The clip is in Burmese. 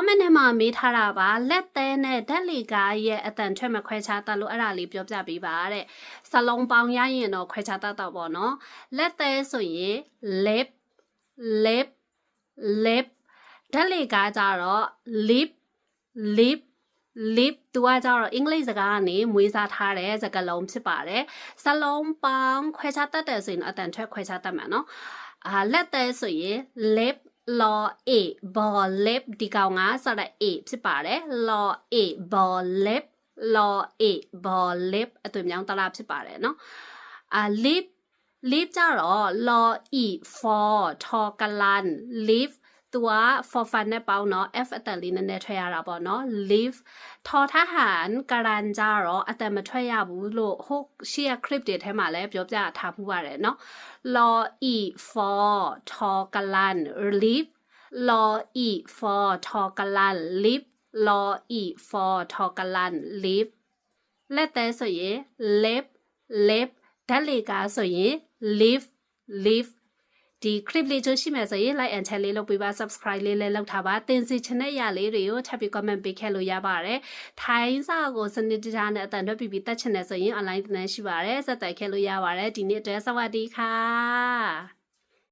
comment ထဲမှာမေးထားတာပါလက်သေးနဲ့ဓာတ်လီကားရဲ့အတန်ထွက်မခွဲခြားတတ်လို့အဲ့ဒါလေးပြောပြပေးပါတဲ့စလုံးပေါင်းရရင်တော့ခွဲခြားတတ်တော့ပေါ့နော်လက်သေးဆိုရင် lip lip lip ဓာတ်လီကားကြတော့ lip lip lip သူကကြတော့အင်္ဂလိပ်စကားကနေမွေးစားထားတဲ့စကားလုံးဖြစ်ပါတယ်စလုံးပေါင်းခွဲခြားတတ်တယ်ဆိုရင်အတန်ထွက်ခွဲခြားတတ်မှာနော်အာလက်သေးဆိုရင် lip law a ball lip ဒီကောင်ကစတဲ့ a ဖြစ်ပါတယ် law a ball lip law a ball lip အသွင်ပြောင်းတလားဖြစ်ပါတယ်เนาะအာ lip lip ကြတော့ law e for ထော်ကလန် lip သူက for fun နဲ့ပေါင်းတော့ f အတန်လေးနည်းနည်းထွက်ရတာပေါ့နော် live ထော်ထဟန်ကရန်ကြတော့အတန်မထွက်ရဘူးလို့ဟုတ်ရှေ့က clip တွေထဲမှာလည်းပြောပြထားဖူးပါတယ်နော် law e for ထော်ကလန် live law e for ထော်ကလန် live law e for ထော်ကလန် live လက်သေးဆိုရင် lip lip ဓာတ်လေကားဆိုရင် live live ဒီ clip လေးချိုးရှိမယ်ဆိုရင် like and share လေးလုပ်ပေးပါ subscribe လေးလည်းလုပ်ထားပါတင်စီချင်တဲ့အရာလေးတွေကိုထပ်ပြီး comment ပေးခဲ့လို့ရပါတယ်ထိုင်းစာကိုစနစ်တကျနဲ့အတန်တွက်ပြီးပြီးတက်ချင်တယ်ဆိုရင် online သင်တန်းရှိပါတယ်ဆက်သွယ်ခဲ့လို့ရပါတယ်ဒီနေ့အတွက်စวัสดีค่ะ